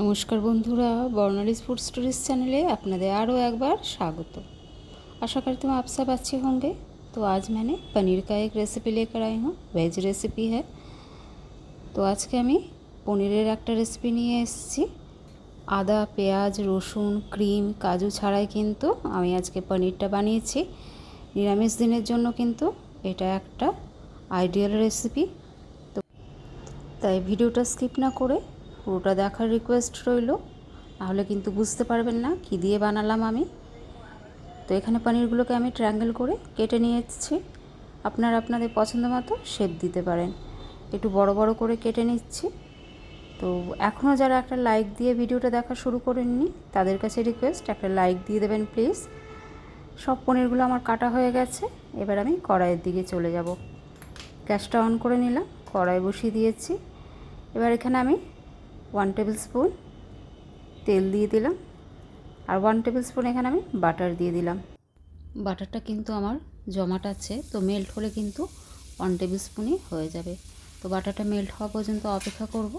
নমস্কার বন্ধুরা বর্ণালী food stories চ্যানেলে আপনাদের আরও একবার স্বাগত। আশা করি তুমি আপসা পাচ্ছি अच्छे তো আজ মানে পনির কা এক রেসিপি रेसिपी আই হুম ভেজ রেসিপি হ্যাঁ তো আজকে আমি পনিরের একটা রেসিপি নিয়ে এসেছি। আদা, পেঁয়াজ, রসুন, ক্রিম, কাজু ছাড়াই কিন্তু আমি আজকে পনিরটা বানিয়েছি। নিরামিষ দিনের জন্য কিন্তু এটা একটা আইডিয়াল রেসিপি তো তাই ভিডিওটা স্কিপ না করে পুরোটা দেখার রিকোয়েস্ট রইল। নাহলে কিন্তু বুঝতে পারবেন না কি দিয়ে বানালাম আমি। তো এখানে পনিরগুলোকে আমি ট্রায়াঙ্গেল করে কেটে নিয়ে এসেছি আপনারা আপনাদের পছন্দ মতো শেপ দিতে পারেন। একটু বড় বড় করে কেটে নিচ্ছি। তো এখনও যারা একটা লাইক দিয়ে ভিডিওটা দেখা শুরু করেননি, তাদের কাছে রিকোয়েস্ট একটা লাইক দিয়ে দেবেন প্লিজ সব পনিরগুলো আমার কাটা হয়ে গেছে। এবার আমি কড়াইয়ের দিকে চলে যাব। গ্যাসটা অন করে নিলাম, কড়াই বসিয়ে দিয়েছি। এবার এখানে আমি ওয়ান টেবিল স্পুন তেল দিয়ে দিলাম। আর ওয়ান টেবিল স্পুন এখানে আমি বাটার দিয়ে দিলাম। বাটারটা কিন্তু আমার জমাট আছে, তো মেল্ট হলে কিন্তু ওয়ান টেবিল স্পুনই হয়ে যাবে। তো বাটারটা মেল্ট হওয়া পর্যন্ত অপেক্ষা করব।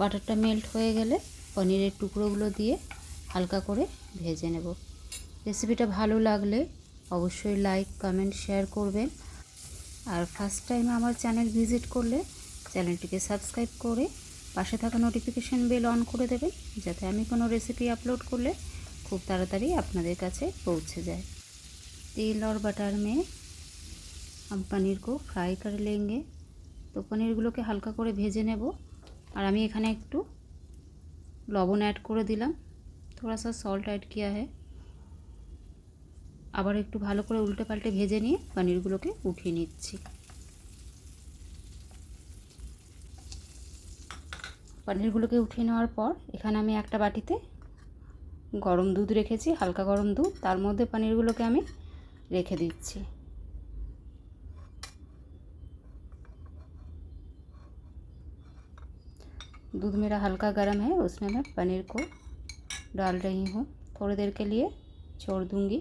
বাটারটা মেল্ট হয়ে গেলে পনিরের টুকরোগুলো দিয়ে হালকা করে ভেজে নেব। রেসিপিটা ভালো লাগলে অবশ্যই লাইক কমেন্ট শেয়ার করবেন। আর ফার্স্ট টাইম আমার চ্যানেল ভিজিট করলে চ্যানেলটিকে সাবস্ক্রাইব করে পাশে থাকা নোটিফিকেশান বেল অন করে দেবেন যাতে আমি কোনো রেসিপি আপলোড করলে খুব তাড়াতাড়ি আপনাদের কাছে পৌঁছে যায় तेल और बटर में हम पनीर को फ्राई कर लेंगे তো পনিরগুলোকে হালকা করে ভেজে নেব আর আমি এখানে একটু লবণ অ্যাড করে দিলাম থোড়া সা সল্ট অ্যাড কিয়া है আবার একটু ভালো করে উল্টে পাল্টে ভেজে নিয়ে পনিরগুলোকে উঠিয়ে নিচ্ছি পনিরগুলোকে উঠিয়ে নেওয়ার পর এখানে আমি একটা বাটিতে গরম দুধ রেখেছি হালকা গরম দুধ তার মধ্যে পনিরগুলোকে আমি রেখে দিচ্ছি दूध मेरा हल्का गर्म है उसमें मैं पनीर को डाल रही हूँ थोड़ी देर के लिए छोड़ दूँगी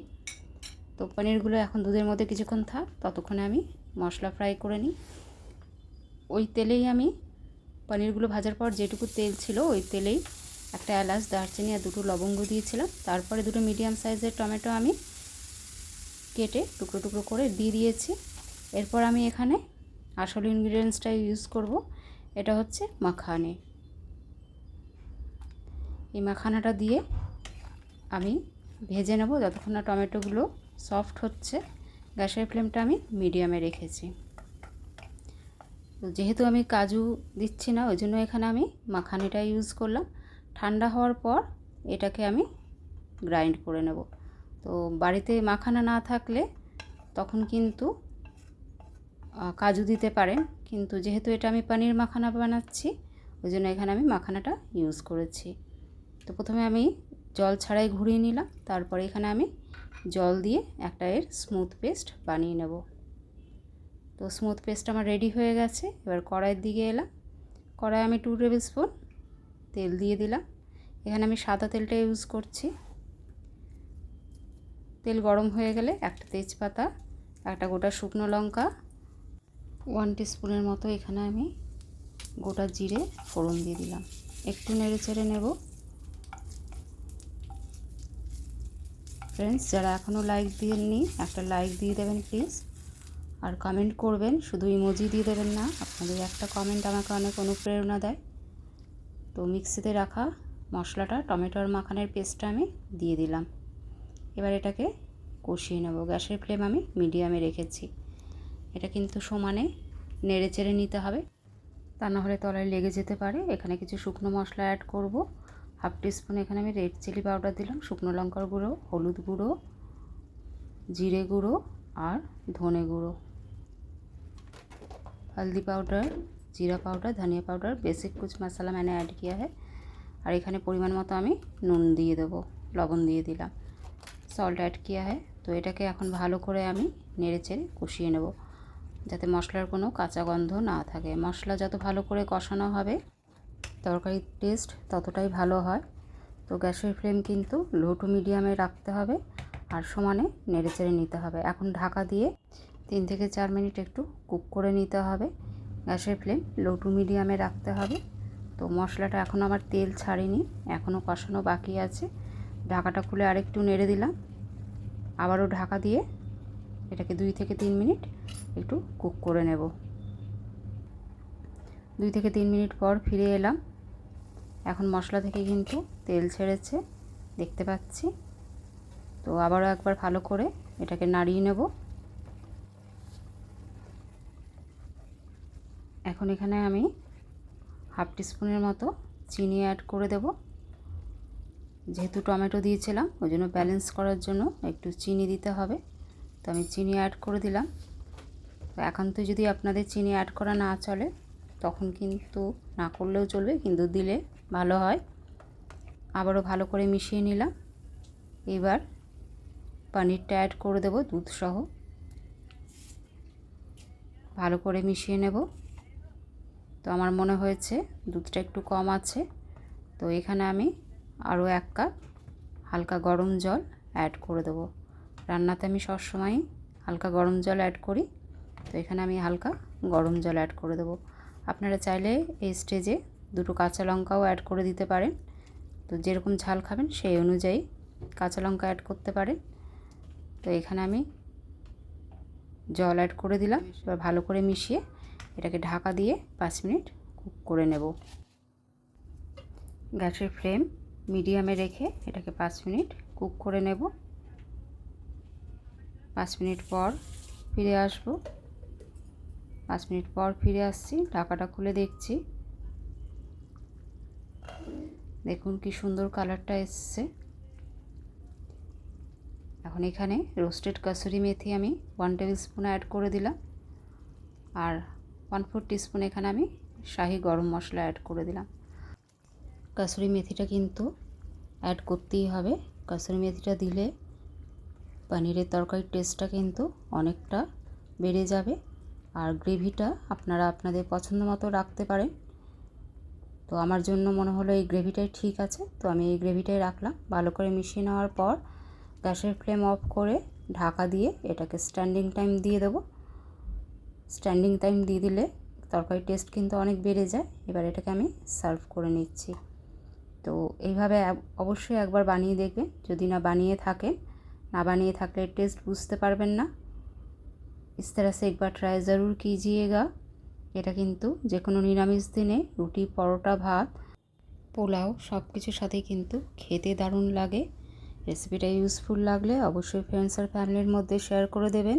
তো পনিরগুলো এখন দুধের মধ্যে কিছুক্ষণ থাক ততক্ষণে আমি মশলা ফ্রাই করে নিই ওই তেলেই আমি পনিরগুলো ভাজার পর যেটুকু তেল ছিল ওই তেলেই একটা এলাচ, দারচিনি আর দুটো লবঙ্গ দিয়েছিলাম। তারপরে দুটো মিডিয়াম সাইজের টমেটো আমি কেটে টুকরো টুকরো করে দিয়ে দিয়েছি। এরপর আমি এখানে আসল ইনগ্রিডিয়েন্টসটা ইউজ করব, এটা হচ্ছে মাখানে। এই মাখানাটা দিয়ে আমি ভেজে নেব যতক্ষণ না টমেটোগুলো সফট হচ্ছে। গ্যাসের ফ্লেমটা আমি মিডিয়ামে রেখেছি। যেহেতু আমি কাজু দিচ্ছি না, ওই জন্য এখানে আমি মাখানিটা ইউজ করলাম। ঠান্ডা হওয়ার পর এটাকে আমি গ্রাইন্ড করে নেব। তো বাড়িতে মাখানা না থাকলে তখন কিন্তু কাজু দিতে পারেন। কিন্তু যেহেতু এটা আমি পনির মাখানা বানাচ্ছি, ওই জন্য এখানে আমি মাখানাটা ইউজ করেছি। তো প্রথমে আমি জল ছাড়াই ঘুরিয়ে নিলাম। তারপরে এখানে আমি জল দিয়ে একটা এর স্মুথ পেস্ট বানিয়ে নেব। তো স্মুথ পেস্ট আমার রেডি হয়ে গেছে। এবার কড়াইয়ের দিকে এলাম। কড়াই আমি টু টেবিল স্পুন তেল দিয়ে দিলাম। এখানে আমি সাদা তেলটা ইউজ করছি। তেল গরম হয়ে গেলে একটা তেজপাতা, একটা গোটা শুকনো লঙ্কা ওয়ান স্পুনের মতো এখানে আমি গোটা জিরে, ফোড়ন দিয়ে দিলাম। একটু নেড়ে চেড়ে নেব। ফ্রেন্ডস যারা এখনও লাইক দিয়েননি, একটা লাইক দিয়ে দেবেন প্লিজ আর কমেন্ট করবেন, শুধু ইমোজি দিয়ে দেবেন না, আপনাদের একটা কমেন্ট আমাকে অনেক অনুপ্রেরণা দেয়। তো মিক্সিতে রাখা মশলাটা টমেটোর মাখানের পেস্টটা আমি দিয়ে দিলাম। এবার এটাকে কষিয়ে নেব। গ্যাসের ফ্লেম আমি মিডিয়ামে রেখেছি। এটা কিন্তু সমানে নেড়ে চেড়ে নিতে হবে। তা না হলে তলায় লেগে যেতে পারে। এখানে কিছু শুকনো মশলা অ্যাড করব। হাফ টিস্পুন এখানে আমি রেড চিলি পাউডার দিলাম, শুকনো লঙ্কার গুঁড়ো, হলুদ গুঁড়ো, জিরে গুঁড়ো আর ধনে গুঁড়ো। हल्दी पाउडर জিরা পাউডার ধনিয়া পাউডার বেসিক কুচ মশলা मैंने ऐड किया है আর এখানে পরিমাণ মতো আমি নুন দিয়ে দেবো লবণ দিয়ে দিলাম সল্ট অ্যাড কিয়া है তো এটাকে এখন ভালো করে আমি নেড়ে চেড়ে কষিয়ে নেব যাতে মশলার কোনো কাঁচা গন্ধ না থাকে মশলা যত ভালো করে কষানো হবে তরকারির টেস্ট ততটাই ভালো হয় তো গ্যাসের ফ্লেম কিন্তু লো টু মিডিয়ামে রাখতে হবে আর সমানে নেড়ে চেড়ে নিতে হবে এখন ঢাকা দিয়ে তিন থেকে চার মিনিট একটু কুক করে নিতে হবে। গ্যাসের ফ্লেম লো টু মিডিয়ামে রাখতে হবে। তো মশলাটা এখনও আমার তেল ছাড়েনি এখনও কষানো বাকি আছে। ঢাকাটা খুলে আরেকটু নেড়ে দিলাম। আবারও ঢাকা দিয়ে এটাকে দুই থেকে তিন মিনিট একটু কুক করে নেব। দুই থেকে তিন মিনিট পর ফিরে এলাম। এখন মশলা থেকে কিন্তু তেল ছেড়েছে, দেখতে পাচ্ছি। তো আবারও একবার ভালো করে এটাকে নাড়িয়ে নেব। এখন এখানে আমি হাফ টিস্পুনের মতো চিনি অ্যাড করে দেব। যেহেতু টমেটো দিয়েছিলাম, ওই জন্য ব্যালেন্স করার জন্য একটু চিনি দিতে হবে। তো আমি চিনি অ্যাড করে দিলাম। তো যদি আপনাদের চিনি অ্যাড করা না চলে, তখন কিন্তু না করলেও চলবে, কিন্তু দিলে ভালো হয়। আবারও ভালো করে মিশিয়ে নিলাম। এবার পনিরটা অ্যাড করে দেবো দুধ সহ ভালো করে মিশিয়ে নেব। তো আমার মনে হয়েছে দুধটা একটু কম আছে। তো এখানে আমি আরও এক কাপ হালকা গরম জল অ্যাড করে দেবো। রান্নাতে আমি সবসময়ই হালকা গরম জল অ্যাড করি। তো এখানে আমি হালকা গরম জল অ্যাড করে দেবো। আপনারা চাইলে এই স্টেজে দুটো কাঁচা লঙ্কাও অ্যাড করে দিতে পারেন। তো যেরকম ঝাল খাবেন সেই অনুযায়ী কাঁচা লঙ্কা অ্যাড করতে পারেন। তো এখানে আমি জল অ্যাড করে দিলাম। এবার ভালো করে মিশিয়ে এটাকে ঢাকা দিয়ে পাঁচ মিনিট কুক করে নেব। গ্যাসের ফ্লেম মিডিয়ামে রেখে এটাকে পাঁচ মিনিট কুক করে নেব। পাঁচ মিনিট পর ফিরে আসব। পাঁচ মিনিট পর ফিরে আসছি, ঢাকাটা খুলে দেখছি। দেখুন কি সুন্দর কালারটা এসছে। এখন এখানে রোস্টেড কাসুরি মেথি আমি ওয়ান টেবিল স্পুন অ্যাড করে দিলাম। আর ওয়ান ফোর টিস্পুন এখানে আমি শাহি গরম মশলা অ্যাড করে দিলাম। কাসুরি মেথিটা কিন্তু অ্যাড করতেই হবে। কাসুরি মেথিটা দিলে পনিরের তরকারির টেস্টটা কিন্তু অনেকটা বেড়ে যাবে। আর গ্রেভিটা আপনারা আপনাদের পছন্দ মতো রাখতে পারেন। তো আমার জন্য মনে হলো এই গ্রেভিটাই ঠিক আছে। তো আমি এই গ্রেভিটাই রাখলাম। ভালো করে মিশিয়ে নেওয়ার পর গ্যাসের ফ্লেম অফ করে ঢাকা দিয়ে এটাকে স্ট্যান্ডিং টাইম দিয়ে দেবো। স্ট্যান্ডিং টাইম দিয়ে দিলে তরকারির টেস্ট কিন্তু অনেক বেড়ে যায় এবার এটাকে আমি সার্ভ করে নিচ্ছি তো এইভাবে অবশ্যই একবার বানিয়ে দেখবেন যদি না বানিয়ে থাকেন না বানিয়ে থাকলে टेस्ट বুঝতে পারবেন না इस तरह से एक बार ट्राई ज़रूर कीजिएगा এটা কিন্তু যে কোনো নিরামিষ দিনে রুটি পরোটা ভাত পোলাও সব কিছুর সাথেই কিন্তু খেতে দারুণ লাগে রেসিপিটা ইউজফুল লাগলে অবশ্যই ফ্রেন্ডস আর ফ্যামিলির মধ্যে শেয়ার করে দেবেন